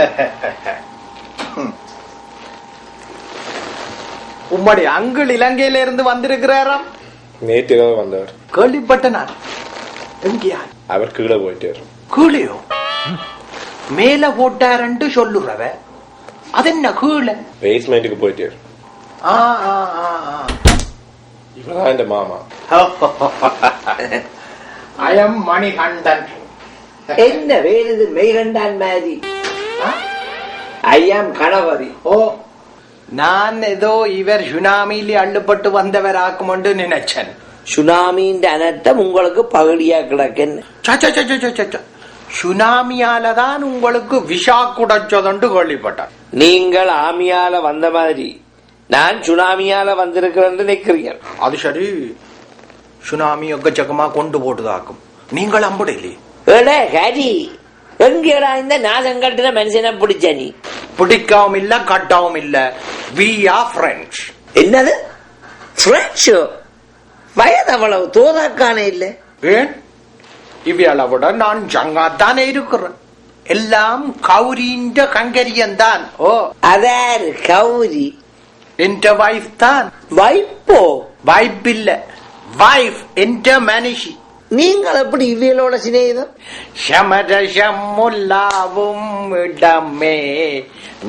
உம்முடைய அங்கிள் இலங்கையில இருந்து வந்திருக்கிறாராம்? நேற்று இரவு வந்தவர். கேள்விப்பட்ட நான் எங்கேயா அவர் கீழே போயிட்டார். கீழையோ மேல போட்டாரன்ட்டு சொல்லுறவ. அது என்ன கீழே? பேஸ்மெண்ட்டுக்கு போயிட்டார். ஆ, ஆ, ஆ, ஆ. இவர்தான் இந்த மாமா. அயம் மணிகண்டன் என்ன வேறுது மெய்கண்டான் மாதிரி? ஐயாம் கணபதி ஓ நான் ஏதோ இவர் சுனாமியில அள்ளுப்பட்டு வந்தவர் ஆக்குமென்று நினைச்சேன். சுனாமியின் அனர்த்தம் உங்களுக்கு பகுதியா ச. சுனாமியால தான் உங்களுக்கு விஷா குடைச்சதுண்டு கேள்விப்பட்டேன் நீங்கள் ஆமியால வந்த மாதிரி நான் சுனாமியால வந்திருக்கிறேன் நினைக்கிறீர்கள். அது சரி. சுனாமி எக்கச்சக்கமா கொண்டு போட்டுதாக்கும். நீங்கள் அம்புடையிலே. ஹரி எங்கேடா இந்த நாசங்கட்டின மனுஷனை பிடிச்ச நீ? பிடிக்கவும் இல்ல கட்டவும் இல்ல வி ஆர் பிரெஞ்ச் என்னது பிரெஞ்சு வயது அவ்வளவு தோதாக்கானே இல்ல. ஏன்? இவையால விட நான் ஜங்காத்தானே இருக்கிறேன். எல்லாம் கௌரின்ற கங்கரியன் தான். ஓ அதாரு கௌரி. என்ற வைஃப் தான். வைப்போ? வைப் இல்ல. வைஃப் என்ற மனுஷி. நீங்கள் எப்படி இவியலோட சிநேகிதம் சமரசமுல்லாவும் இடமே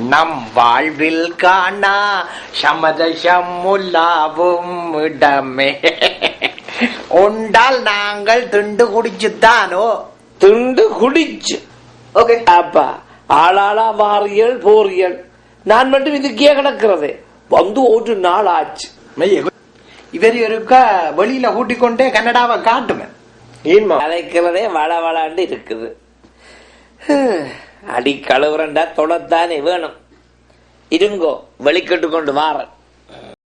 நம் வாழ்வில் காணா. சமரசமுல்லாவும் இடமே. உண்டால் நாங்கள் திண்டு குடிச்சுத்தானோ? துண்டு குடிச்சு. ஓகே. அப்பா ஆளாளா வாரியல் போறியல். நான் மட்டும் இதுக்கே கிடக்கிறதே. வந்து ஒரு நாள் ஆச்சு இவர் இருக்க வெளியில கூட்டிக் கொண்டே கன்னடாவை காட்டுவேன் அழைக்கிறதே வள வளாண்டு இருக்குது. அடி கழுவுறண்டா தொடத்தானே வேணும். இருங்கோ வெளிக்கட்டு கொண்டு வாரன்.